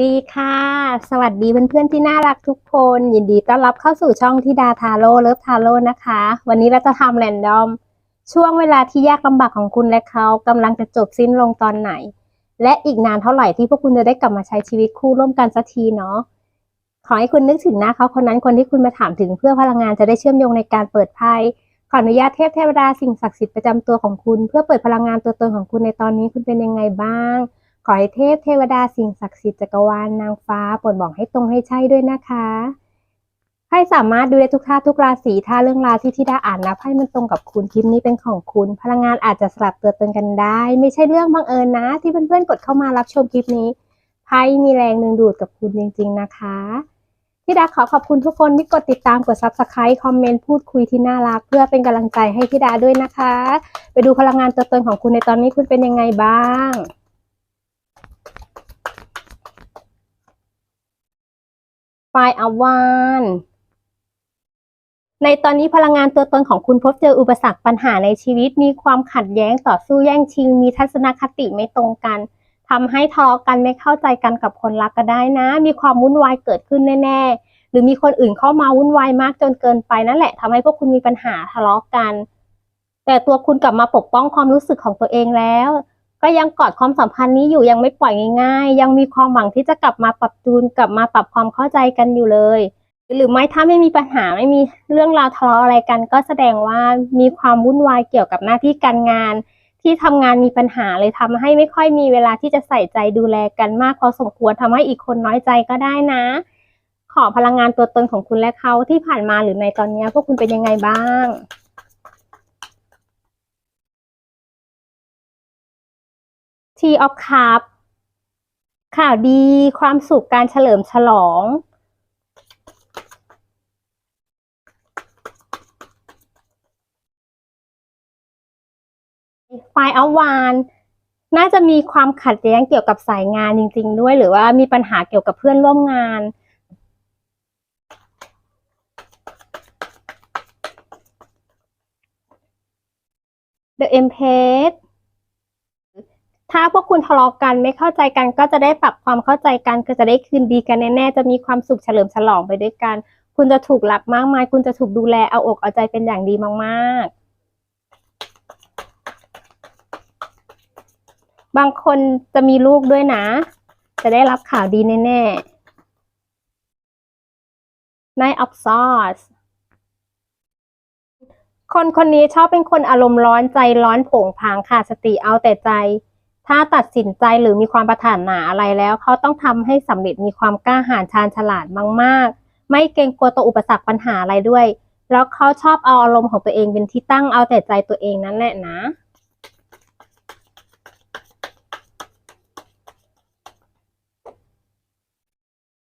ดีค่ะ สวัสดีเพื่อนๆที่น่ารักทุกคน ยินดีต้อนรับเข้าสู่ช่องทิดาทาโร่เลิฟทาโร่นะคะ วันนี้เราจะทำแรนดอม ช่วงเวลาที่ยากลำบากของคุณและเขากำลังจะจบสิ้นลงตอนไหน และอีกนานเท่าไหร่ที่พวกคุณจะได้กลับมาใช้ชีวิตคู่ร่วมกันสักทีเนาะขอให้คุณนึกถึงหน้าเขาคนนั้นคนที่คุณมาถามถึงเพื่อพลังงานจะได้เชื่อมโยงในการเปิดไพ่ขออนุญาตเทพเทวดาสิ่งศักดิ์สิทธิ์ประจำตัวของคุณ เพื่อเปิดพลังงานตัวตนของคุณในตอนนี้คุณเป็นยังไงบ้าง ขอให้เทพเทวดาสิ่งศักดิ์สิทธิ์จักรวาลนางฟ้าโปรดบอกให้ตรงให้ใช่ด้วยนะคะไพ่สามารถดูได้ทุกท่าทุกราศีถ้าเรื่องราวที่ที่ด้อ่านนะไพ่มันตรงกับคุณคลิปนี้เป็นของคุณ พลังงานอาจจะสลับตัวตนกันได้ ไม่ใช่เรื่องบังเอิญนะ ที่เพื่อนๆกดเข้ามารับชมคลิปนี้ไพ่มีแรงดึงดูดกับคุณจริง ๆ นะคะที่ดาขอขอบคุณทุกคนที่กดติดตามกด subscribe คอมเมนต์พูดคุยที่น่ารัก เพื่อเป็นกำลังใจให้ที่ดาด้วยนะคะ ไปดูพลังงานตัวตนของคุณในตอนนี้คุณเป็นยังไงบ้าง ไฟล์อวานในตอนนี้พลังงานตัวตนของคุณพบเจออุปสรรคปัญหาในชีวิต มีความขัดแย้งต่อสู้แย่งชิง มีทัศนคติไม่ตรงกันทำให้ทะเลาะกันไม่เข้าใจกันกับคนรักก็ได้นะ มีความวุ่นวายเกิดขึ้นแน่ ๆ หรือมีคนอื่นเข้ามาวุ่นวายมากจนเกินไปนั่นแหละทำให้พวกคุณมีปัญหาทะเลาะกัน แต่ตัวคุณกลับมาปกป้องความรู้สึกของตัวเองแล้ว ก็ยังกอดความสัมพันธ์นี้อยู่ยังไม่ปล่อยง่ายๆ ยังมีความหวังที่จะกลับมาปรับจูนกลับมาปรับความเข้าใจกันอยู่เลย หรือไม่ถ้าไม่มีปัญหาไม่มีเรื่องราวทะเลาะอะไรกัน ก็แสดงว่ามีความวุ่นวายเกี่ยวกับหน้าที่การงาน ที่ทำงานมีปัญหาเลยทำให้ไม่ค่อยมีเวลาที่จะใส่ใจดูแลกันมากพอสมควรทำให้อีกคนน้อยใจก็ได้นะ ขอพลังงานตัวตนของคุณและเขาที่ผ่านมาหรือในตอนนี้พวกคุณเป็นยังไงบ้าง Tea of Cup ข่าวดีความสุขการเฉลิมฉลอง ไฟเอาวานน่าจะมีความขัดแย้งเกี่ยวกับสายงานจริง ๆ ด้วย หรือว่ามีปัญหาเกี่ยวกับเพื่อนร่วมงาน The Empress ถ้าพวกคุณทะเลาะกันไม่เข้าใจกันก็จะได้ปรับความเข้าใจกันก็จะได้คืนดีกันแน่ๆจะมีความสุขเฉลิมฉลองไปด้วยกัน คุณจะถูกรักมากมาย คุณจะถูกดูแลเอาอกเอาใจเป็นอย่างดีมากๆ บางคนจะมีลูกด้วยนะ จะได้รับข่าวดีแน่ๆ Night of Swords คนคนนี้ชอบเป็นคนอารมณ์ร้อนใจร้อนผงผางขาดสติเอาแต่ใจ ถ้าตัดสินใจหรือมีความประถานหนาอะไรแล้ว เขาต้องทำให้สำเร็จมีความกล้าหาญชาญฉลาดมากๆ ไม่เกรงกลัวต่ออุปสรรคปัญหาอะไรด้วย แล้วเขาชอบเอาอารมณ์ของตัวเองเป็นที่ตั้งเอาแต่ใจตัวเองนั่นแหละนะ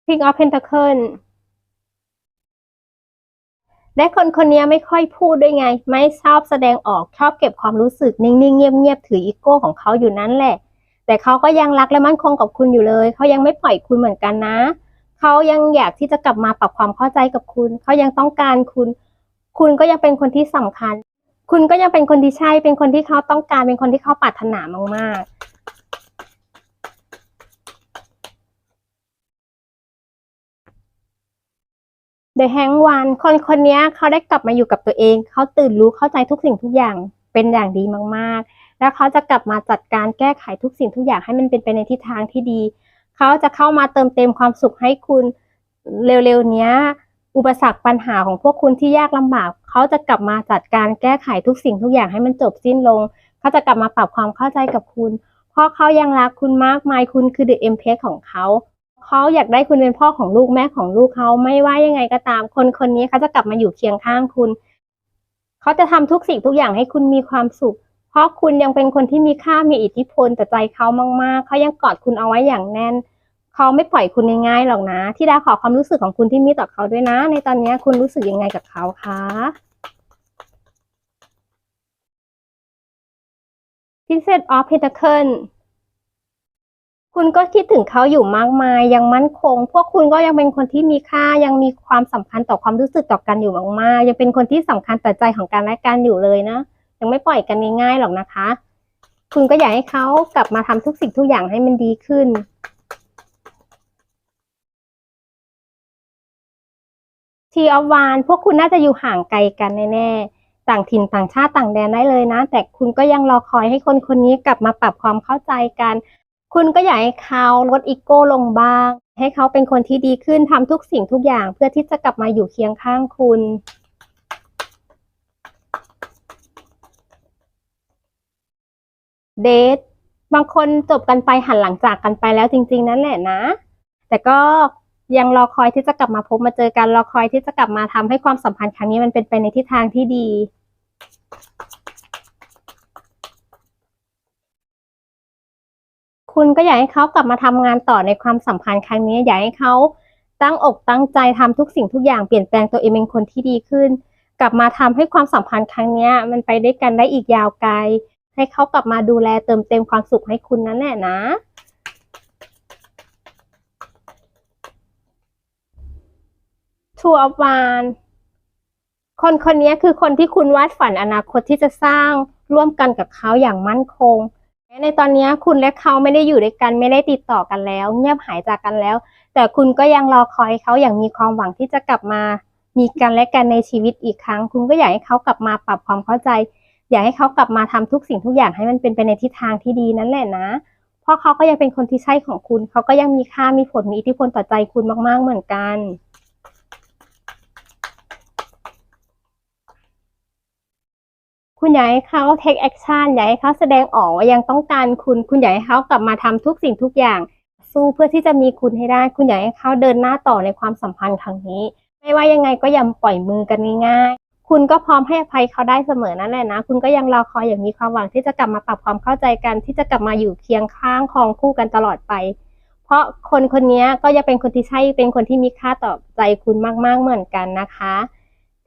King of Pentacle และคนคนนี้ไม่ค่อยพูดด้วยไง ไม่ชอบแสดงออกชอบเก็บความรู้สึกนิ่งๆเงียบๆถืออีโก้ของเขาอยู่นั่นแหละ แต่เขาก็ยังรักและมั่นคงกับคุณอยู่เลยเขายังไม่ปล่อยคุณเหมือนกันนะเขายังอยากที่จะกลับมาปรับความเข้าใจกับคุณเขายังต้องการคุณ คุณก็ยังเป็นคนที่สำคัญ คุณก็ยังเป็นคนที่ใช่เป็นคนที่เขาต้องการเป็นคนที่เขาปรารถนามากๆ เดอะแฮงวันคนคนนี้เขาได้กลับมาอยู่กับตัวเอง เขาตื่นรู้เข้าใจทุกสิ่งทุกอย่างเป็นอย่างดีมากๆ แล้วเขาจะกลับมาจัดการแก้ไขทุกสิ่งทุกอย่างให้มันเป็นไปในทิศทางที่ดี เขาจะเข้ามาเติมเต็มความสุขให้คุณเร็วๆนี้อุปสรรคปัญหาของพวกคุณที่ยากลำบาก เขาจะกลับมาจัดการแก้ไขทุกสิ่งทุกอย่างให้มันจบสิ้นลง เขาจะกลับมาปรับความเข้าใจกับคุณ เพราะเขายังรักคุณมากมายคุณคือเดอะเอ็มเพสของเขา เขาอยากได้คุณเป็นพ่อของลูกแม่ของลูกเขาไม่ว่ายังไงก็ตาม คนคนนี้เขาจะกลับมาอยู่เคียงข้างคุณ เขาจะทำทุกสิ่งทุกอย่างให้คุณมีความสุข เพราะคุณยังเป็นคนที่มีค่ามีอิทธิพลแต่ใจเขามากๆเขายังกอดคุณเอาไว้อย่างแน่นเขาไม่ปล่อยคุณง่ายๆหรอกนะที่ดาขอความรู้สึกของคุณที่มีต่อเขาด้วยนะ ในตอนนี้คุณรู้สึกยังไงกับเขาคะ Princess of Pentacles คุ คุณก็คิดถึงเขาอยู่มากมาย ยังมั่นคง พวกคุณก็ยังเป็นคนที่มีค่ายังมีความสำคัญต่อความรู้สึกต่อกันอยู่มากๆยังเป็นคนที่สำคัญต่อใจของการและกันอยู่เลยนะยังไม่ปล่อยกันง่ายๆหรอกนะคะ คุณก็อยากให้เขากลับมาทำทุกสิ่งทุกอย่างให้มันดีขึ้นทีอวานพวกคุณน่าจะอยู่ห่างไกลกันแน่ๆ ต่างถิ่นต่างชาติต่างแดนได้เลยนะ แต่คุณก็ยังรอคอยให้คนคนนี้กลับมาปรับความเข้าใจกัน คุณก็อยากให้เขาลดอีโก้ลงบ้าง ให้เขาเป็นคนที่ดีขึ้นทำทุกสิ่งทุกอย่างเพื่อที่จะกลับมาอยู่เคียงข้างคุณเดทบางคนจบกันไปหันหลังจากกันไปแล้วจริง ๆ นั่นแหละนะ แต่ก็ยังรอคอยที่จะกลับมาพบมาเจอกันรอคอยที่จะกลับมาทำให้ความสัมพันธ์ครั้งนี้มันเป็นไปในทิศทางที่ดี คุณก็อยากให้เขากลับมาทำงานต่อในความสัมพันธ์ครั้งนี้ อยากให้เขาตั้งอกตั้งใจทำทุกสิ่งทุกอย่างเปลี่ยนแปลงตัวเองเป็นคนที่ดีขึ้น กลับมาทำให้ความสัมพันธ์ครั้งนี้มันไปด้วยกันได้อีกยาวไกล ให้เขากลับมาดูแลเติมเต็มความสุขให้คุณนั่นแหละนะทัวร์วานคนคนนี้คือคนที่คุณวาดฝันอนาคตที่จะสร้างร่วมกันกับเขาอย่างมั่นคง ในตอนนี้คุณและเขาไม่ได้อยู่ด้วยกันไม่ได้ติดต่อกันแล้ว เงียบหายจากกันแล้ว แต่คุณก็ยังรอคอยเขาอย่างมีความหวังที่จะกลับมา มีกันและกันในชีวิตอีกครั้ง คุณก็อยากให้เขากลับมาปรับความเข้าใจ อยากให้เขากลับมาทำทุกสิ่งทุกอย่างให้มันเป็นไปในทิศทางที่ดีนั่นแหละนะ เพราะเขาก็ยังเป็นคนที่ใช่ของคุณ เขาก็ยังมีค่ามีผลมีอิทธิพลต่อใจคุณมาก ๆเหมือนกัน คุณอยากให้เขา take action อยากให้เขาแสดงออกว่ายังต้องการคุณ คุณอยากให้เขากลับมาทำทุกสิ่งทุกอย่าง สู้เพื่อที่จะมีคุณให้ได้ คุณอยากให้เขาเดินหน้าต่อในความสัมพันธ์ครั้งนี้ ไม่ว่ายังไงก็ย่าปล่อยมือกันง่ายๆ คุณก็พร้อมให้อภัยเขาได้เสมอนั่นแหละนะ คุณก็ยังรอคอยอย่างมีความหวังที่จะกลับมาปรับความเข้าใจกัน ที่จะกลับมาอยู่เคียงข้างคองคู่กันตลอดไป เพราะคนคนนี้ก็จะเป็นคนที่ใช่เป็นคนที่มีค่าต่อใจคุณมากๆเหมือนกันนะคะ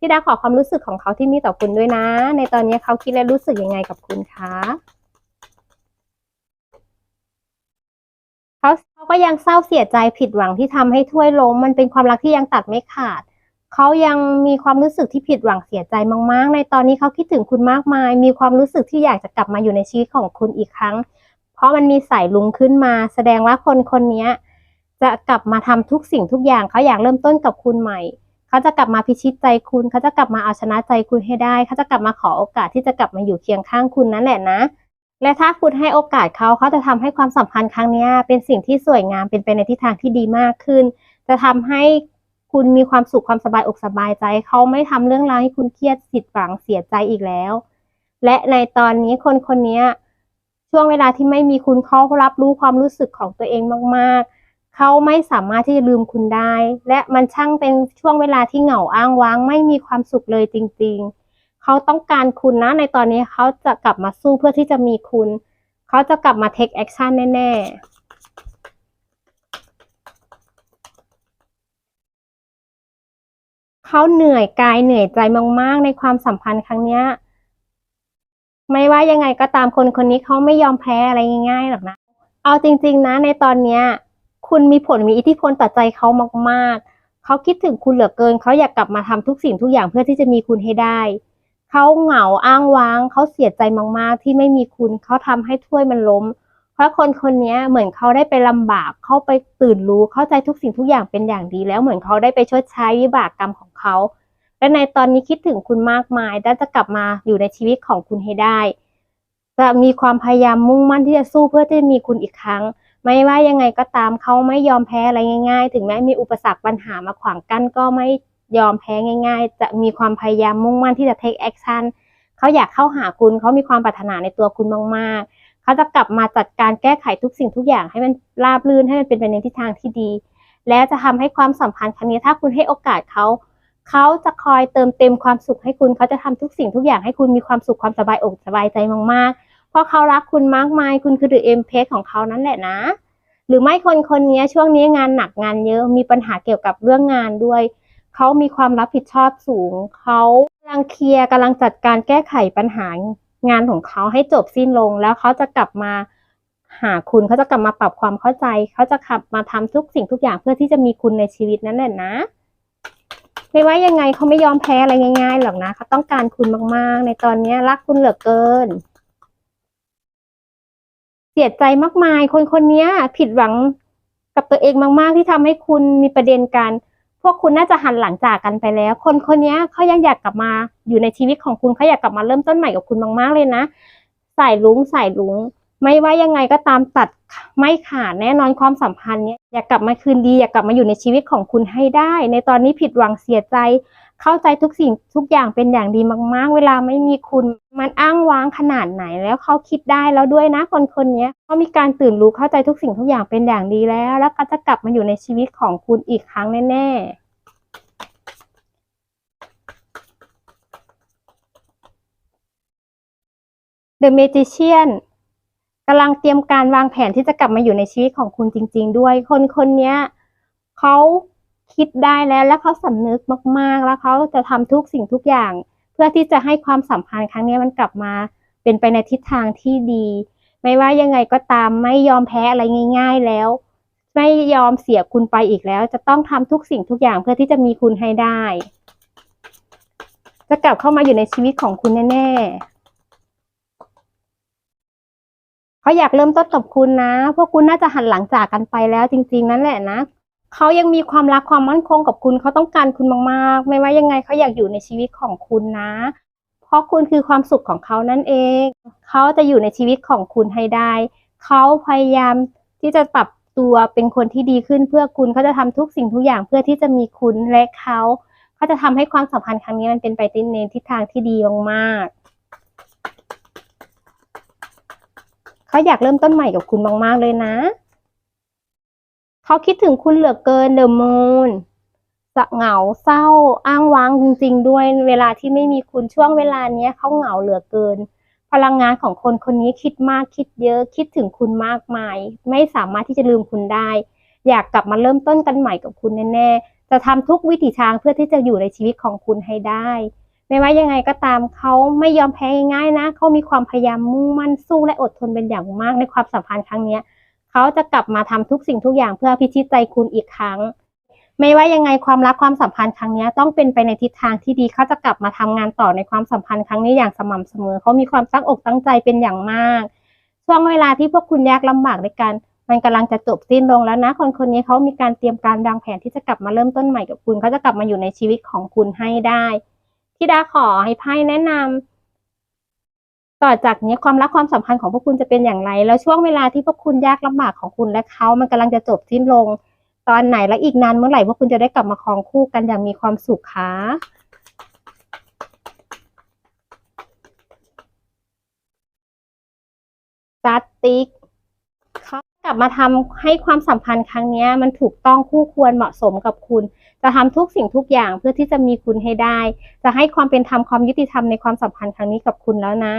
ที่ดาขอความรู้สึกของเขาที่มีต่อคุณด้วยนะ ในตอนนี้เขาคิดและรู้สึกยังไงกับคุณคะเขาเขาก็ยังเศร้าเสียใจผิดหวังที่ทำให้ถ้วยล้มมันเป็นความรักที่ยังตัดไม่ขาดเขายังมีความรู้สึกที่ผิดหวังเสียใจมาก ๆ ในตอนนี้เขาคิดถึงคุณมากมาย มีความรู้สึกที่อยากจะกลับมาอยู่ในชีวิตของคุณอีกครั้ง เพราะมันมีสายลุงขึ้นมา แสดงว่าคนคนนี้จะกลับมาทำทุกสิ่งทุกอย่างเขาอยากเริ่มต้นกับคุณใหม่ เขาจะกลับมาพิชิตใจคุณ เขาจะกลับมาเอาชนะใจคุณให้ได้ เขาจะกลับมาขอโอกาสที่จะกลับมาอยู่เคียงข้างคุณนั่นแหละนะ และถ้าคุณให้โอกาสเขาเขาจะทำให้ความสัมพันธ์ครั้งนี้เป็นสิ่งที่สวยงามเป็นไปในทิศทางที่ดีมากขึ้น จะทำให้คุณมีความสุขความสบายอกสบายใจ เขาไม่ทำเรื่องราวให้คุณเครียดผิดหวังเสียใจอีกแล้ว และในตอนนี้คนคนนี้ช่วงเวลาที่ไม่มีคุณเขารับรู้ความรู้สึกของตัวเองมากๆ เขาไม่สามารถที่จะลืมคุณได้ และมันช่างเป็นช่วงเวลาที่เหงาอ้างว้าง ไม่มีความสุขเลยจริง ๆ เขาต้องการคุณนะ ในตอนนี้เขาจะกลับมาสู้เพื่อที่จะมีคุณ เขาจะกลับมา take action แน่ๆเขาเหนื่อยกายเหนื่อยใจมากๆในความสัมพันธ์ครั้งเนี้ย ไม่ว่ายังไงก็ตามคนคนนี้เขาไม่ยอมแพ้อะไรง่ายๆหรอกนะ เอาจริง ๆ นะในตอนเนี้ย คุณมีผลมีอิทธิพลต่อใจเขามากๆ เขาคิดถึงคุณเหลือเกิน เขาอยากกลับมาทำทุกสิ่งทุกอย่างเพื่อที่จะมีคุณให้ได้ เขาเหงาอ้างว้าง เขาเสียใจมากๆ ที่ไม่มีคุณ เขาทำให้ถ้วยมันล้ม เพราะคนคนนี้เหมือนเขาได้ไปลำบาก เขาไปตื่นรู้ เข้าใจทุกสิ่งทุกอย่างเป็นอย่างดี แล้วเหมือนเขาได้ไปชดใช้วิบากกรรมของเขา และในตอนนี้คิดถึงคุณมากมาย และจะกลับมาอยู่ในชีวิตของคุณให้ได้ จะมีความพยายามมุ่งมั่นที่จะสู้เพื่อที่จะมีคุณอีกครั้ง ไม่ว่ายังไงก็ตามเขาไม่ยอมแพ้อะไรง่าย ๆ ถึงแม้มีอุปสรรคปัญหามาขวางกั้นก็ไม่ยอมแพ้ง่าย ๆ จะมีความพยายามมุ่งมั่นที่จะ take action เขาอยากเข้าหาคุณเขามีความปรารถนาในตัวคุณมากๆเขาจะกลับมาจัดการแก้ไขทุกสิ่งทุกอย่างให้มันราบรื่นให้มันเป็นไปในทิศทางที่ดี และจะทำให้ความสัมพันธ์ครั้งนี้ถ้าคุณให้โอกาสเขาเขาจะคอยเติมเต็มความสุขให้คุณเขาจะทำทุกสิ่งทุกอย่างให้คุณมีความสุขความสบายอกสบายใจมากๆ เพราะเขารักคุณมากมาย คุณคือ the m p a c ของเขานั่นแหละนะ หรือไม่คนคนนี้ช่วงนี้งานหนักงานเยอะมีปัญหาเกี่ยวกับเรื่องงานด้วย เขามีความรับผิดชอบสูง เขากำลังเคลียร์กำลังจัดการแก้ไขปัญหางานของเขาให้จบสิ้นลง แล้วเขาจะกลับมาหาคุณเขาจะกลับมาปรับความเข้าใจ เขาจะขับมาทำทุกสิ่งทุกอย่างเพื่อที่จะมีคุณในชีวิตนั่นแหละนะไม่ว่ายังไงเขาไม่ยอมแพ้อะไรง่ายๆหรอกนะเขาต้องการคุณมากๆ ในตอนนี้รักคุณเหลือเกิน สียใจมากมาย คนคนนี้ผิดหวังกับตัวเองมากๆที่ทำให้คุณมีประเด็นกันพวกคุณน่าจะหันหลังจากกันไปแล้ว คนคนนี้เขายังอยากกลับมาอยู่ในชีวิตของคุณเขาอยากกลับมาเริ่มต้นใหม่กับคุณมากๆเลยนะสายลุงสายลุงไม่ว่ายังไงก็ตามตัดไม่ขาดแน่นอนความสัมพันธ์เนี้ยอยากกลับมาคืนดี อยากกลับมาอยู่ในชีวิตของคุณให้ได้ ในตอนนี้ผิดหวังเสียใจ เข้าใจทุกสิ่งทุกอย่างเป็นอย่างดีมาก ๆ เวลาไม่มีคุณมันอ้างว้างขนาดไหนแล้วเขาคิดได้แล้วด้วยนะคนคนนี้เขามีการตื่นรู้เข้าใจทุกสิ่งทุกอย่างเป็นอย่างดีแล้ว แล้วก็จะกลับมาอยู่ในชีวิตของคุณอีกครั้งแน่ๆ The Magician กำลังเตรียมการวางแผนที่จะกลับมาอยู่ในชีวิตของคุณจริง ๆ ด้วย คนคนนี้เขา คิดได้แล้วและเขาสำนึกมากๆ แล้วเขาจะทำทุกสิ่งทุกอย่าง เพื่อที่จะให้ความสัมพันธ์ครั้งนี้มันกลับมาเป็นไปในทิศทางที่ดี ไม่ว่ายังไงก็ตามไม่ยอมแพ้อะไรง่าย ๆแล้ว ไม่ยอมเสียคุณไปอีกแล้ว จะต้องทำทุกสิ่งทุกอย่างเพื่อที่จะมีคุณให้ได้ จะกลับเข้ามาอยู่ในชีวิตของคุณแน่ๆเขาอยากเริ่มต้นกับคุณนะ พวกคุณน่าจะหันหลังจากกันไปแล้วจริง ๆ นั่นแหละนะ เขายังมีความรักความมั่นคงกับคุณเขาต้องการคุณมากๆ ไม่ว่ายังไงเขาอยากอยู่ในชีวิตของคุณนะ เพราะคุณคือความสุขของเขานั่นเอง เขาจะอยู่ในชีวิตของคุณให้ได้ เขาพยายามที่จะปรับตัวเป็นคนที่ดีขึ้นเพื่อคุณเขาจะทำทุกสิ่งทุกอย่างเพื่อที่จะมีคุณและเขาเขาจะทำให้ความสัมพันธ์ครั้งนี้มันเป็นไปในทิศทางที่ดีมากๆเขาอยากเริ่มต้นใหม่กับคุณมากๆเลยนะ เขาคิดถึงคุณเหลือเกินเดอะมูนจะเหงาเศร้าอ้างว้างจริง ๆ ด้วยเวลาที่ไม่มีคุณช่วงเวลาเนี้ยเขาเหงาเหลือเกิน พลังงานของคนคนนี้คิดมากคิดเยอะคิดถึงคุณมากมาย ไม่สามารถที่จะลืมคุณได้ อยากกลับมาเริ่มต้นกันใหม่กับคุณแน่ๆจะทำทุกวิถีทางเพื่อที่จะอยู่ในชีวิตของคุณให้ได้ ไม่ว่ายังไงก็ตามเขาไม่ยอมแพ้ง่ายๆนะเขามีความพยายามมุ่งมั่นสู้และอดทนเป็นอย่างมากในความสัมพันธ์ครั้งเนี้ย เขาจะกลับมาทำทุกสิ่งทุกอย่างเพื่อพิชิตใจคุณอีกครั้ง ไม่ว่ายังไงความรักความสัมพันธ์ครั้งนี้ต้องเป็นไปในทิศทางที่ดีเขาจะกลับมาทำงานต่อในความสัมพันธ์ครั้งนี้อย่างสม่ำเสมอเขามีความตั้งอกตั้งใจเป็นอย่างมาก ช่วงเวลาที่พวกคุณยากลำบากด้วยกันมันกำลังจะจบสิ้นลงแล้วนะ คนคนนี้เขามีการเตรียมการวางแผนที่จะกลับมาเริ่มต้นใหม่กับคุณเขาจะกลับมาอยู่ในชีวิตของคุณให้ได้ที่ดาขอให้ไพ่แนะนำ ต่อจากนี้ความรักความสัมพันธ์ของพวกคุณจะเป็นอย่างไร แล้วช่วงเวลาที่พวกคุณยากลำบากของคุณและเขา มันกำลังจะจบสิ้นลง ตอนไหนและอีกนานเมื่อไหร่พวกคุณจะได้กลับมาครองคู่กันอย่างมีความสุขคะจัดติ๊กเขากลับมาทำให้ความสัมพันธ์ครั้งนี้มันถูกต้องคู่ควรเหมาะสมกับคุณ จะทำทุกสิ่งทุกอย่างเพื่อที่จะมีคุณให้ได้ จะให้ความเป็นธรรมความยุติธรรมในความสัมพันธ์ครั้งนี้กับคุณแล้วนะ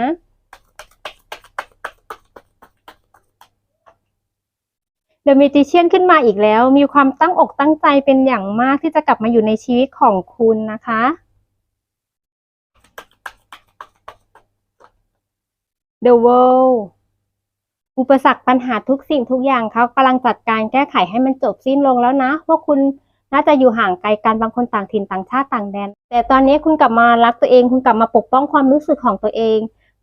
The Magician ขึ้นมาอีกแล้ว มีความตั้งอกตั้งใจเป็นอย่างมากที่จะกลับมาอยู่ในชีวิตของคุณนะคะ The World อุปสรรคปัญหาทุกสิ่งทุกอย่างเขากำลังจัดการแก้ไขให้มันจบสิ้นลงแล้วนะพวกคุณน่าจะอยู่ห่างไกลกันบางคนต่างถิ่นต่างชาติต่างแดน แต่ตอนนี้คุณกลับมารักตัวเอง คุณกลับมาปกป้องความรู้สึกของตัวเอง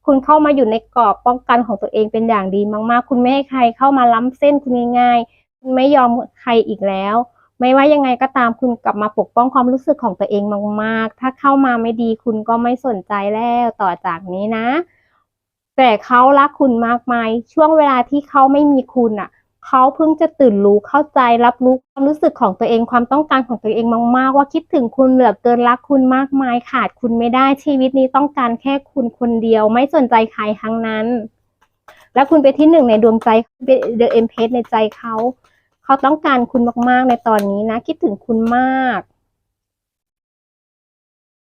คุณเข้ามาอยู่ในกรอบป้องกันของตัวเองเป็นอย่างดีมากๆ คุณไม่ให้ใครเข้ามาล้ำเส้นคุณง่ายๆคุณไม่ยอมใครอีกแล้ว ไม่ว่ายังไงก็ตามคุณกลับมาปกป้องความรู้สึกของตัวเองมากๆ ถ้าเข้ามาไม่ดีคุณก็ไม่สนใจแล้วต่อจากนี้นะ แต่เขารักคุณมากมาย ช่วงเวลาที่เขาไม่มีคุณอะ เขาเพิ่งจะตื่นรู้เข้าใจรับรู้ความรู้สึกของตัวเองความต้องการของตัวเองมากๆ ว่าคิดถึงคุณเหลือเกินรักคุณมากมายขาดคุณไม่ได้ชีวิตนี้ต้องการแค่คุณคนเดียว ไม่สนใจใครทั้งนั้น แล้วคุณเป็นที่หนึ่งในดวงใจเป็นเดอะเอ็มเพในใจเขาเขาต้องการคุณมากๆในตอนนี้นะ คิดถึงคุณมาก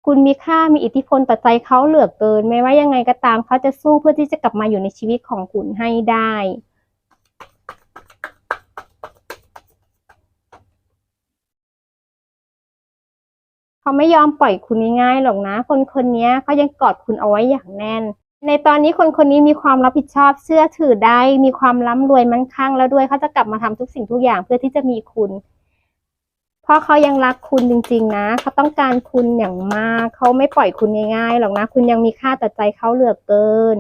คุณมีค่ามีอิทธิพลต่อใจเขาเหลือเกิน ไม่ว่ายังไงก็ตามเขาจะสู้เพื่อที่จะกลับมาอยู่ในชีวิตของคุณให้ได้ เขาไม่ยอมปล่อยคุณง่ายๆหรอกนะ คนคนนี้เขายังกอดคุณเอาไว้อย่างแน่น ในตอนนี้คนคนนี้มีความรับผิดชอบเชื่อถือได้ มีความร่ำรวยมั่งคั่งแล้วด้วยเขาจะกลับมาทำทุกสิ่งทุกอย่างเพื่อที่จะมีคุณ เพราะเขายังรักคุณจริง ๆ นะเขาต้องการคุณอย่างมากเขาไม่ปล่อยคุณง่ายๆหรอกนะ คุณยังมีค่าต่อใจเขาเหลือเกิน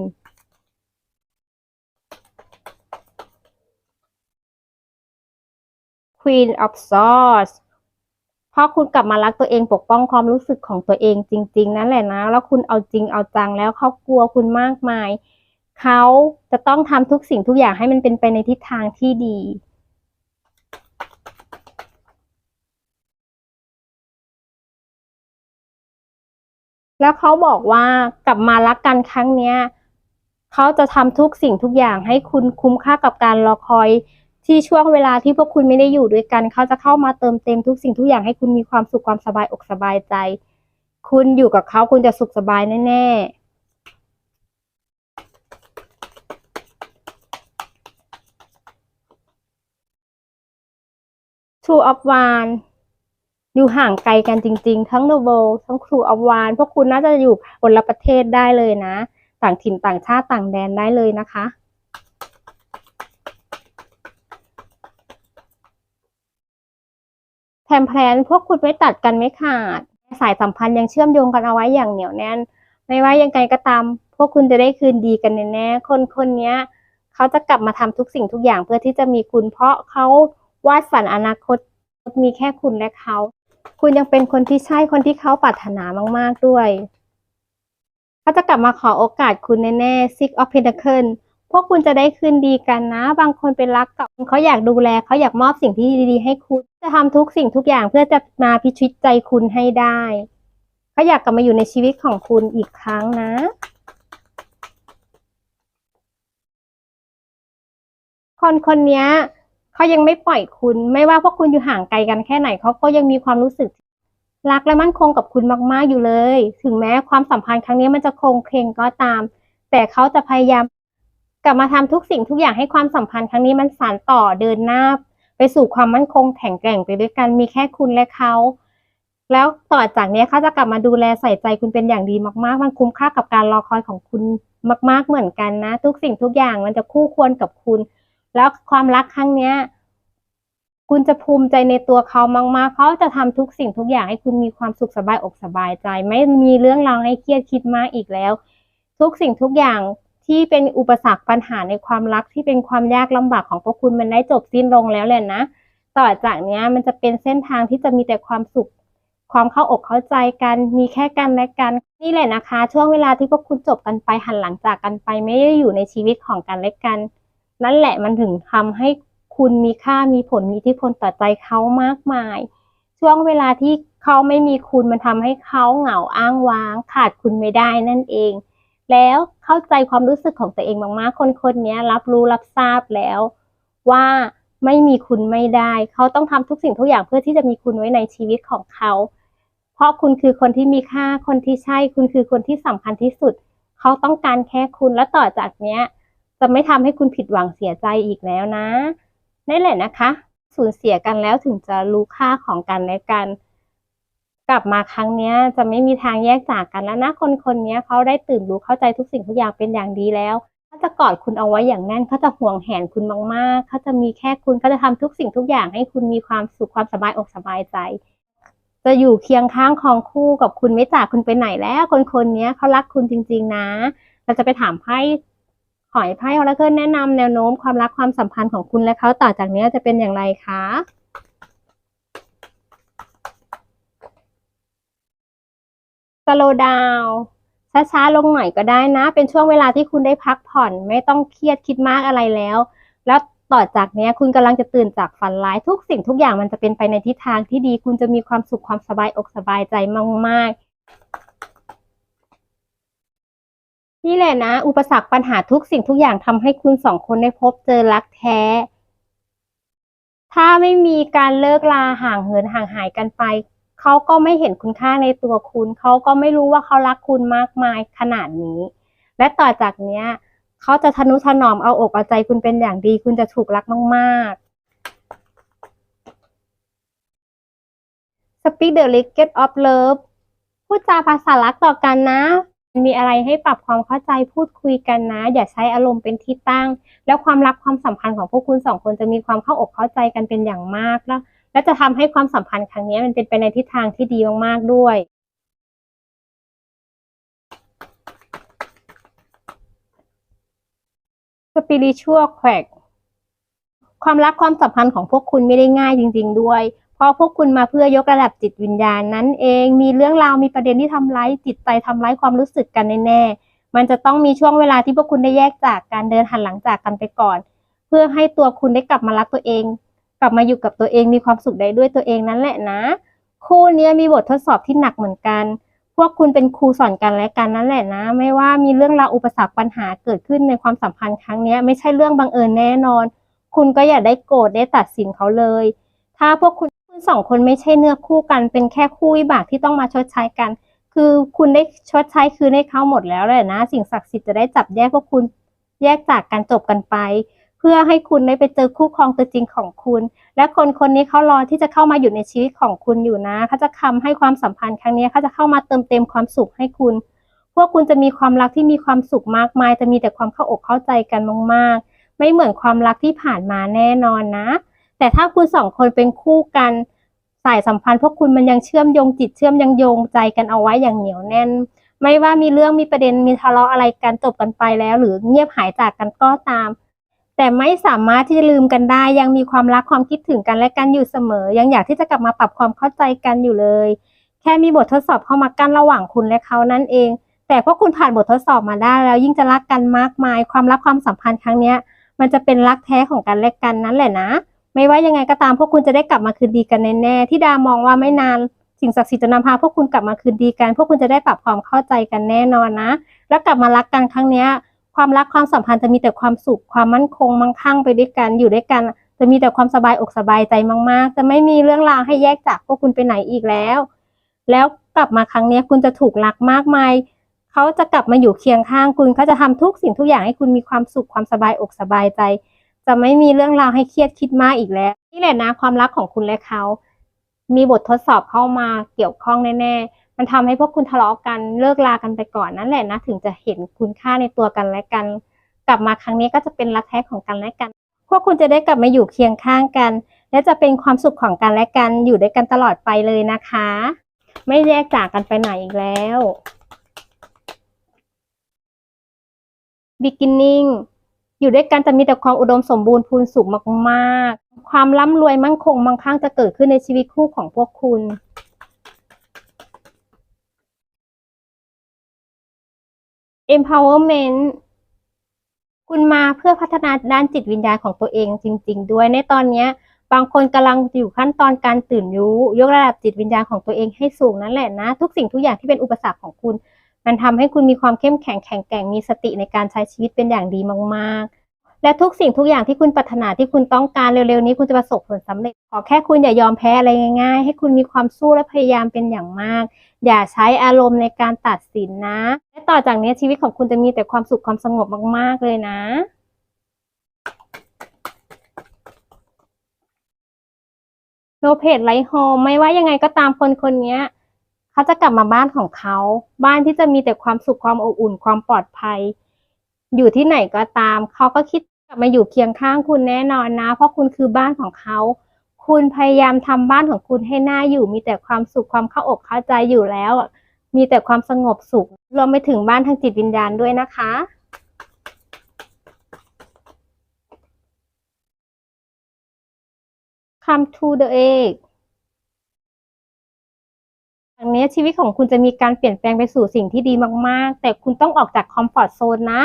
Queen of Swords เพราะคุณกลับมารักตัวเองปกป้องความรู้สึกของตัวเองจริง ๆ นั่นแหละนะ แล้วคุณเอาจริงเอาจังแล้วเขากลัวคุณมากมาย เขาจะต้องทำทุกสิ่งทุกอย่างให้มันเป็นไปในทิศทางที่ดีแล้วเขาบอกว่ากลับมารักกันครั้งเนี้ยเขาจะทำทุกสิ่งทุกอย่างให้คุณคุ้มค่ากับการรอคอย ที่ช่วงเวลาที่พวกคุณไม่ได้อยู่ด้วยกันเขาจะเข้ามาเติมเต็มทุกสิ่งทุกอย่างให้คุณมีความสุขความสบายอกสบายใจ คุณอยู่กับเขาคุณจะสุขสบายแน่ๆ Two of Wands อยู่ห่างไกลกันจริงๆ ทั้ง Noble ทั้ง Two of Wands พวกคุณน่าจะอยู่คนละประเทศได้เลยนะ ต่างถิ่นต่างชาติต่างแดนได้เลยนะคะ แผนแพลนพวกคุณไม่ตัดกันไม่ขาด สายสัมพันธ์ยังเชื่อมโยงกันเอาไว้อย่างเหนียวแน่น ไม่ว่ายังไงก็ตาม พวกคุณจะได้คืนดีกันแน่ๆคนคนนี้เขาจะกลับมาทำทุกสิ่งทุกอย่างเพื่อที่จะมีคุณ เพราะเขาวาดฝันอนาคตมีแค่คุณและเขา คุณยังเป็นคนที่ใช่คนที่เขาปรารถนามาก ๆด้วยเขาจะกลับมาขอโอกาสคุณแน่ๆ Six of Pentacles พวกคุณจะได้คืนดีกันนะ บางคนเป็นรักกับเขาอยากดูแลเขาอยากมอบสิ่งที่ดีๆให้คุณ จะทำทุกสิ่งทุกอย่างเพื่อจะมาพิชิตใจคุณให้ได้เขาอยากกลับมาอยู่ในชีวิตของคุณอีกครั้งนะคนคนนี้เขายังไม่ปล่อยคุณ ไม่ว่าพวกคุณอยู่ห่างไกลกันแค่ไหนเขาก็ยังมีความรู้สึกรักและมั่นคงกับคุณมาก ๆอยู่เลย ถึงแม้ความสัมพันธ์ครั้งนี้มันจะคงเคงก็ตาม แต่เขาจะพยายาม กลับมาทำทุกสิ่งทุกอย่างให้ความสัมพันธ์ครั้งนี้มันสานต่อเดินหน้า ไปสู่ความมั่นคงแข็งแกร่งไปด้วยกันมีแค่คุณและเขา แล้วต่อจากนี้เขาจะกลับมาดูแลใส่ใจคุณเป็นอย่างดีมาก ๆ มันคุ้มค่ากับการรอคอยของคุณมาก ๆเหมือนกันนะ ทุกสิ่งทุกอย่างมันจะคู่ควรกับคุณ แล้วความรักครั้งเนี้ยคุณจะภูมิใจในตัวเขามากๆเขาจะทำทุกสิ่งทุกอย่างให้คุณมีความสุขสบายอกสบายใจ ไม่มีเรื่องราวให้เครียดคิดมากอีกแล้ว ทุกสิ่งทุกอย่าง ที่เป็นอุปสรรคปัญหาในความรักที่เป็นความยากลำบากของพวกคุณมันได้จบสิ้นลงแล้วแหละนะ ต่อจากนี้มันจะเป็นเส้นทางที่จะมีแต่ความสุข ความเข้าอกเข้าใจกัน มีแค่กันและกัน นี่แหละนะคะ ช่วงเวลาที่พวกคุณจบกันไปหันหลังจากกันไปไม่ได้อยู่ในชีวิตของกันและกัน นั่นแหละมันถึงทำให้คุณมีค่ามีผลมีอิทธิพลต่อใจเขามากมาย ช่วงเวลาที่เขาไม่มีคุณมันทำให้เขาเหงาอ้างว้าง ขาดคุณไม่ได้นั่นเอง แล้วเข้าใจความรู้สึกของตัวเองมากๆ คนคนนี้รับรู้รับทราบแล้วว่าไม่มีคุณไม่ได้ เขาต้องทำทุกสิ่งทุกอย่างเพื่อที่จะมีคุณไว้ในชีวิตของเขา เพราะคุณคือคนที่มีค่าคนที่ใช่ คุณคือคนที่สำคัญที่สุด เขาต้องการแค่คุณและต่อจากเนี้ย จะไม่ทำให้คุณผิดหวังเสียใจอีกแล้วนะนี่แหละนะคะ สูญเสียกันแล้วถึงจะรู้ค่าของกันและกัน กลับมาครั้งนี้จะไม่มีทางแยกจากกันแล้วนะคนคนนี้เขาได้ตื่นรู้เข้าใจทุกสิ่งทุกอย่างเป็นอย่างดีแล้วเขาจะกอดคุณเอาไว้อย่างแน่นเขาจะห่วงแหนคุณมากๆเขาจะมีแค่คุณเขาจะทำทุกสิ่งทุกอย่างให้คุณมีความสุขความสบายอกสบายใจ จะอยู่เคียงข้างคองคู่กับคุณไม่จากคุณไปไหนแล้ว คนคนนี้เขารักคุณจริง ๆ นะ เราจะไปถามไพ่ขอให้ไพ่ออราเคิลแนะนำแนวโน้มความรักความสัมพันธ์ของคุณและเขาต่อจากนี้จะเป็นอย่างไรคะ สโลดาวช้าๆลงหน่อยก็ได้นะ เป็นช่วงเวลาที่คุณได้พักผ่อน ไม่ต้องเครียดคิดมากอะไรแล้ว แล้วต่อจากนี้คุณกำลังจะตื่นจากฝันร้ายทุกสิ่งทุกอย่างมันจะเป็นไปในทิศทางที่ดี คุณจะมีความสุขความสบายอกสบายใจมากๆ นี่แหละนะ อุปสรรคปัญหาทุกสิ่งทุกอย่างทำให้คุณสองคนได้พบเจอรักแท้ ถ้าไม่มีการเลิกลาห่างเหินห่างหายกันไป เขาก็ไม่เห็นคุณค่าในตัวคุณ เขาก็ไม่รู้ว่าเขารักคุณมากมายขนาดนี้ และต่อจากเนี้ยเขาจะทนุถนอมเอาอกเอาใจคุณเป็นอย่างดี คุณจะถูกรักมากๆ Speak the language of love พูดจาภาษารักต่อกันนะ มีอะไรให้ปรับความเข้าใจพูดคุยกันนะ อย่าใช้อารมณ์เป็นที่ตั้ง แล้วความรักความสัมพันธ์ของพวกคุณสองคนจะมีความเข้าอกเข้าใจกันเป็นอย่างมากแล้ว และจะทำให้ความสัมพันธ์ครั้งนี้มันเป็นไปในทิศทางที่ดีมากๆด้วย Spiritual Quack ความรักความสัมพันธ์ของพวกคุณไม่ได้ง่ายจริง ๆ ด้วย เพราะพวกคุณมาเพื่อยกระดับจิตวิญญาณนั่นเอง มีเรื่องราวมีประเด็นที่ทำร้ายจิตใจทำร้ายความรู้สึกกันแน่ๆ มันจะต้องมีช่วงเวลาที่พวกคุณได้แยกจากการเดินหันหลังจากกันไปก่อน เพื่อให้ตัวคุณได้กลับมารักตัวเอง กลับมาอยู่กับตัวเองมีความสุขได้ด้วยตัวเองนั่นแหละนะ คู่นี้มีบททดสอบที่หนักเหมือนกัน พวกคุณเป็นครูสอนกันและกันนั่นแหละนะ ไม่ว่ามีเรื่องราวอุปสรรคปัญหาเกิดขึ้นในความสัมพันธ์ครั้งนี้ไม่ใช่เรื่องบังเอิญแน่นอน คุณก็อย่าได้โกรธได้ตัดสินเขาเลย ถ้าพวกคุณคุณสองคนไม่ใช่เนื้อคู่กัน เป็นแค่คู่วิบากที่ต้องมาชดใช้กัน คือคุณได้ชดใช้คืนให้เขาหมดแล้วแหละนะ สิ่งศักดิ์สิทธิ์จะได้จับแยกพวกคุณแยกจากกันจบกันไป พื่อให้คุณได้ไปเจอคู่ครองตัวจริงของคุณ และคนคนนี้เขารอที่จะเข้ามาอยู่ในชีวิตของคุณอยู่นะเขาจะทำให้ความสัมพันธ์ครั้งนี้เขาจะเข้ามาเติมเต็มความสุขให้คุณ พวกคุณจะมีความรักที่มีความสุขมากมาย จะมีแต่ความเข้าอกเข้าใจกันมากๆ ไม่เหมือนความรักที่ผ่านมาแน่นอนนะ แต่ถ้าคุณสองคนเป็นคู่กันสายสัมพันธ์พวกคุณมันยังเชื่อมโยงจิตเชื่อมยังโยงใจกันเอาไว้อย่างเหนียวแน่น ไม่ว่ามีเรื่องมีประเด็นมีทะเลาะอะไรกันจบกันไปแล้ว หรือเงียบหายจากกันก็ตาม แต่ไม่สามารถที่จะลืมกันได้ ยังมีความรักความคิดถึงกันและกันอยู่เสมอ ยังอยากที่จะกลับมาปรับความเข้าใจกันอยู่เลย แค่มีบททดสอบเข้ามากั้นระหว่างคุณและเขานั่นเอง แต่พวกคุณผ่านบททดสอบมาได้ แล้วยิ่งจะรักกันมากมาย ความรักความสัมพันธ์ครั้งเนี้ย มันจะเป็นรักแท้ของกันและกันนั่นแหละนะ ไม่ว่ายังไงก็ตามพวกคุณจะได้กลับมาคืนดีกันแน่ๆที่ดามองว่าไม่นานสิ่งศักดิ์สิทธิ์จะนำพาพวกคุณกลับมาคืนดีกัน พวกคุณจะได้ปรับความเข้าใจกันแน่นอนนะ แล้วกลับมารักกันครั้งเนี้ย ความรักความสัมพันธ์จะมีแต่ความสุขความมั่นคงมั่งคั่งไปด้วยกันอยู่ด้วยกัน จะมีแต่ความสบายอกสบายใจมาก ๆ จะไม่มีเรื่องราวให้แยกจากพวกคุณไปไหนอีกแล้ว แล้วกลับมาครั้งนี้คุณจะถูกรักมากมายเขาจะกลับมาอยู่เคียงข้างคุณเขาจะทำทุกสิ่งทุกอย่างให้คุณมีความสุขความสบายอกสบายใจ จะไม่มีเรื่องราวให้เครียดคิดมากอีกแล้ว นี่แหละนะความรักของคุณและเขา มีบททดสอบเข้ามาเกี่ยวข้องแน่ๆ มันทำให้พวกคุณทะเลาะกันเลิกลากันไปก่อนนั่นแหละนะถึงจะเห็นคุณค่าในตัวกันและกัน กลับมาครั้งนี้ก็จะเป็นรักแท้ของกันและกัน พวกคุณจะได้กลับมาอยู่เคียงข้างกัน และจะเป็นความสุขของกันและกันอยู่ด้วยกันตลอดไปเลยนะคะ ไม่แยกจากกันไปไหนอีกแล้ว beginning อยู่ด้วยกันจะมีแต่ความอุดมสมบูรณ์พูนสุขมากๆ ความร่ำรวยมั่งคงมั่งคั่งจะเกิดขึ้นในชีวิตคู่ของพวกคุณ empowerment คุณมาเพื่อพัฒนาด้านจิตวิญญาณของตัวเองจริง ๆ ด้วยในตอนนี้บางคนกำลังอยู่ขั้นตอนการตื่นรู้ ยกระดับจิตวิญญาณของตัวเองให้สูงนั่นแหละนะ ทุกสิ่งทุกอย่างที่เป็นอุปสรรคของคุณ มันทำให้คุณมีความเข้มแข็งแข็งแกร่งมีสติในการใช้ชีวิตเป็นอย่างดีมาก ๆ และทุกสิ่งทุกอย่างที่คุณปรารถนาที่คุณต้องการเร็วๆนี้คุณจะประสบผลสำเร็จ ขอแค่คุณอย่ายอมแพ้อะไรง่าย ๆ ให้คุณมีความสู้และพยายามเป็นอย่างมาก อย่าใช้อารมณ์ในการตัดสินนะ และต่อจากนี้ชีวิตของคุณจะมีแต่ความสุขความสงบมากๆเลยนะโนเพจไลท์โฮมไม่ว่ายังไงก็ตามคนคนนี้เขาจะกลับมาบ้านของเขา บ้านที่จะมีแต่ความสุขความอบอุ่นความปลอดภัย อยู่ที่ไหนก็ตาม เขาก็คิด กลับมาอยู่เคียงข้างคุณแน่นอนนะ เพราะคุณคือบ้านของเขา คุณพยายามทำบ้านของคุณให้น่าอยู่ มีแต่ความสุขความเข้าอกเข้าใจอยู่แล้ว มีแต่ความสงบสุข รวมไปถึงบ้านทางจิตวิญญาณด้วยนะคะ Come to the egg อย่างนี้ชีวิตของคุณจะมีการเปลี่ยนแปลงไปสู่สิ่งที่ดีมาก ๆ แต่คุณต้องออกจากคอมฟอร์ z โซนนะ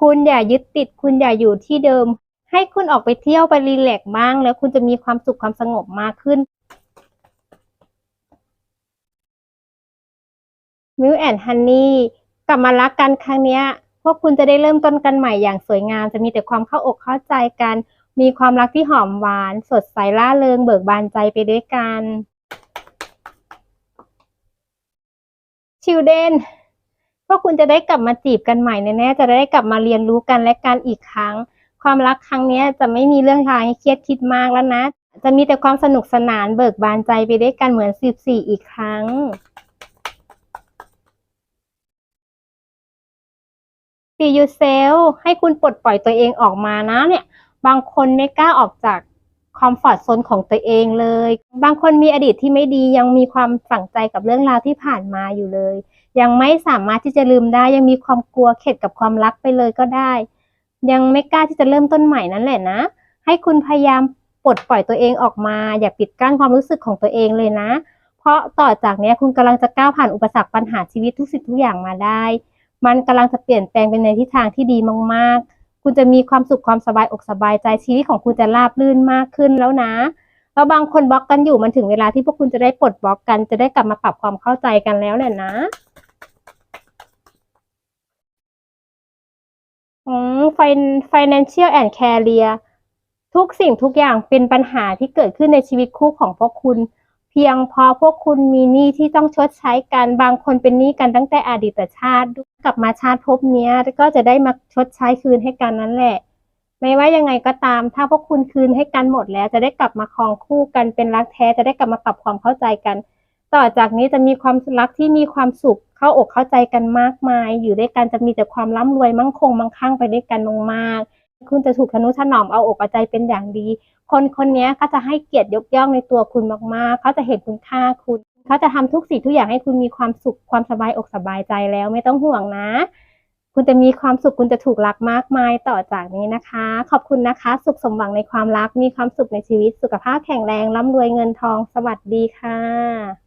คุณอย่ายึดติด คุณอย่าอยู่ที่เดิม ให้คุณออกไปเที่ยวไปรีแลกซ์บ้าง แล้วคุณจะมีความสุขความสงบมากขึ้นมิลแอนฮันนี่กลับมารักกันครั้งนี้พวกคุณจะได้เริ่มต้นกันใหม่อย่างสวยงาม จะมีแต่ความเข้าอกเข้าใจกัน มีความรักที่หอมหวาน สดใสล่าเริงเบิกบานใจไปด้วยกันชิลเดน พวกคุณจะได้กลับมาจีบกันใหม่แน่ๆจะได้กลับมาเรียนรู้กันและกันอีกครั้ง ความรักครั้งนี้จะไม่มีเรื่องราวให้เครียดคิดมากแล้วนะ จะมีแต่ความสนุกสนานเบิกบานใจไปด้วยกันเหมือนสิบสี่อีกครั้ง Be yourself ให้คุณปลดปล่อยตัวเองออกมานะเนี่ย บางคนไม่กล้าออกจากคอมฟอร์ z โซนของตัวเองเลย บางคนมีอดีตที่ไม่ดียังมีความฝังใจกับเรื่องราวที่ผ่านมาอยู่เลย ยังไม่สามารถที่จะลืมได้ ยังมีความกลัวเข็ดกับความรักไปเลยก็ได้ ยังไม่กล้าที่จะเริ่มต้นใหม่นั่นแหละนะ ให้คุณพยายามปลดปล่อยตัวเองออกมา อย่าปิดกั้นความรู้สึกของตัวเองเลยนะ เพราะต่อจากนี้คุณกำลังจะก้าวผ่านอุปสรรคปัญหาชีวิตทุกสิ่งทุกอย่างมาได้ มันกำลังจะเปลี่ยนแปลงไปในทิศทางที่ดีมากๆ คุณจะมีความสุขความสบายอกสบายใจชีวิตของคุณจะราบรื่นมากขึ้นแล้วนะแล้วบางคนบล็อกกันอยู่มันถึงเวลาที่พวกคุณจะได้ปลดบล็อกกันจะได้กลับมาปรับความเข้าใจกันแล้วแหละนะ อืม financial and career ทุกสิ่งทุกอย่างเป็นปัญหาที่เกิดขึ้นในชีวิตคู่ของพวกคุณ เพียงเพอพวกคุณมีหนี้ที่ต้องชดใช้กันบางคนเป็นหนี้กันตั้งแต่อดีตชาติกลับมาชาติภพเนี้ยก็จะได้มาชดใช้คืนให้กันนั่นแหละ ไม่ว่ายังไงก็ตาม ถ้าพวกคุณคืนให้กันหมดแล้ว จะได้กลับมาครองคู่กันเป็นรักแท้จะได้กลับมาปรับความเข้าใจกัน ต่อจากนี้จะมีความรักที่มีความสุข เข้าอกเข้าใจกันมากมาย อยู่ด้วยกันจะมีแต่ความร่ำรวยมั่งคงมั่งคั่งไปด้วยกันมากๆคุณจะถูกทนุถนอมเอาอกเอาใจเป็นอย่างดี คนคนนี้ก็จะให้เกียรติยกย่องในตัวคุณมากๆ เขาจะเห็นคุณค่าคุณ เขาจะทำทุกสิ่งทุกอย่างให้คุณมีความสุขความสบายอกสบายใจแล้วไม่ต้องห่วงนะ คุณจะมีความสุขคุณจะถูกรักมากมายต่อจากนี้นะคะ ขอบคุณนะคะ สุขสมหวังในความรักมีความสุขในชีวิตสุขภาพแข็งแรงร่ำรวยเงินทอง สวัสดีค่ะ